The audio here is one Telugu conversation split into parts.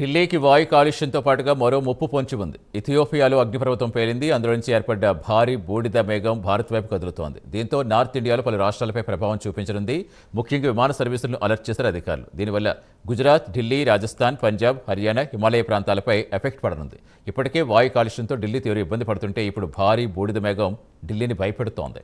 ఢిల్లీకి వాయు కాలుష్యంతో పాటుగా మరో ముప్పు పొంచి ఉంది. ఇథియోపియాలో అగ్నిపర్వతం పేలింది. అందులో నుంచి ఏర్పడ్డ భారీ బూడిద మేఘం భారత్ వైపు కదులుతోంది. దీంతో నార్త్ ఇండియాలో పలు రాష్ట్రాలపై ప్రభావం చూపించనుంది. ముఖ్యంగా విమాన సర్వీసులను అలర్ట్ చేశారు అధికారులు. దీనివల్ల గుజరాత్ ఢిల్లీ రాజస్థాన్ పంజాబ్ హర్యానా హిమాలయ ప్రాంతాలపై ఎఫెక్ట్ పడనుంది. ఇప్పటికే వాయు కాలుష్యంతో ఢిల్లీ తీవ్ర ఇబ్బంది పడుతుంటే ఇప్పుడు భారీ బూడిద మేఘం ఢిల్లీని భయపెడుతోంది.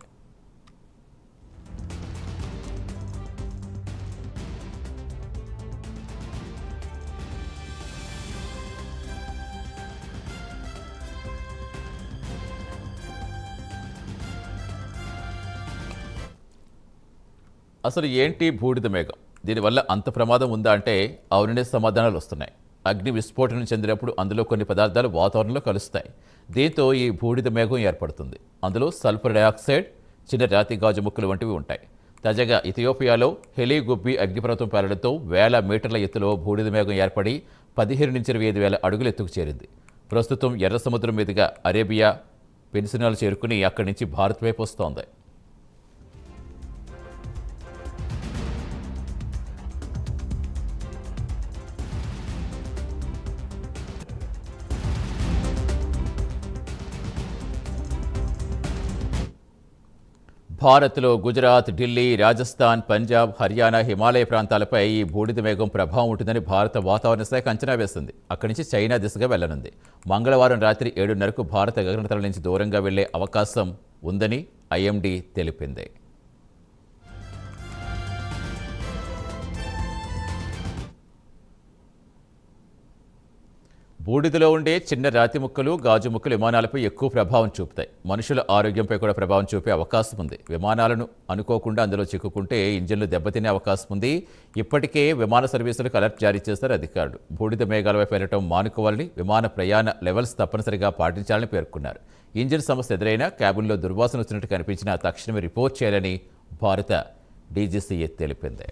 అసలు ఏంటి బూడిద మేఘం? దీనివల్ల అంత ప్రమాదం ఉందా అంటే అవుననే సమాధానాలు వస్తున్నాయి. అగ్ని విస్ఫోటనం చెందినప్పుడు అందులో కొన్ని పదార్థాలు వాతావరణంలో కలుస్తాయి. దీంతో ఈ బూడిద మేఘం ఏర్పడుతుంది. అందులో సల్ఫర్ డయాక్సైడ్ చిన్న రాతి గాజు ముక్కలు వంటివి ఉంటాయి. తాజాగా ఇథియోపియాలో హెలీగుబ్బి అగ్నిపర్వతం పేలడంతో వేల మీటర్ల ఎత్తులో బూడిద మేఘం ఏర్పడి పదిహేను నుంచి ఇరవై ఐదు వేల అడుగుల ఎత్తుకు చేరింది. ప్రస్తుతం ఎర్ర సముద్రం మీదుగా అరేబియా పెన్సినాలు చేరుకుని అక్కడి నుంచి భారత్ వైపు వస్తోంది. భారత్లో గుజరాత్ ఢిల్లీ రాజస్థాన్ పంజాబ్ హర్యానా హిమాలయ ప్రాంతాలపై ఈ బూడిద మేఘం ప్రభావం ఉంటుందని భారత వాతావరణ శాఖ అంచనా వేస్తుంది. అక్కడి నుంచి చైనా దిశగా వెళ్ళనుంది మంగళవారం రాత్రి ఏడున్నరకు భారత గగనతల నుంచి దూరంగా వెళ్ళే అవకాశం ఉందని ఐఎండీ తెలిపింది. బూడిదలో ఉండే చిన్న రాతి ముక్కలు గాజు ముక్కలు విమానాలపై ఎక్కువ ప్రభావం చూపుతాయి. మనుషుల ఆరోగ్యంపై కూడా ప్రభావం చూపే అవకాశం ఉంది. విమానాలను అనుకోకుండా అందులో చిక్కుకుంటే ఇంజిన్లు దెబ్బతినే అవకాశం ఉంది. ఇప్పటికే విమాన సర్వీసులకు అలర్ట్ జారీ చేశారు అధికారులు. బూడిద మేఘాలపై వెళ్ళటం మానుకోవాలని విమాన ప్రయాణ లెవెల్స్ తప్పనిసరిగా పాటించాలని పేర్కొన్నారు. ఇంజిన్ సమస్య ఎదురైనా క్యాబిన్లో దుర్వాసన వచ్చినట్టు కనిపించినా తక్షణమే రిపోర్ట్ చేయాలని భారత డీజీసీఏ తెలిపింది.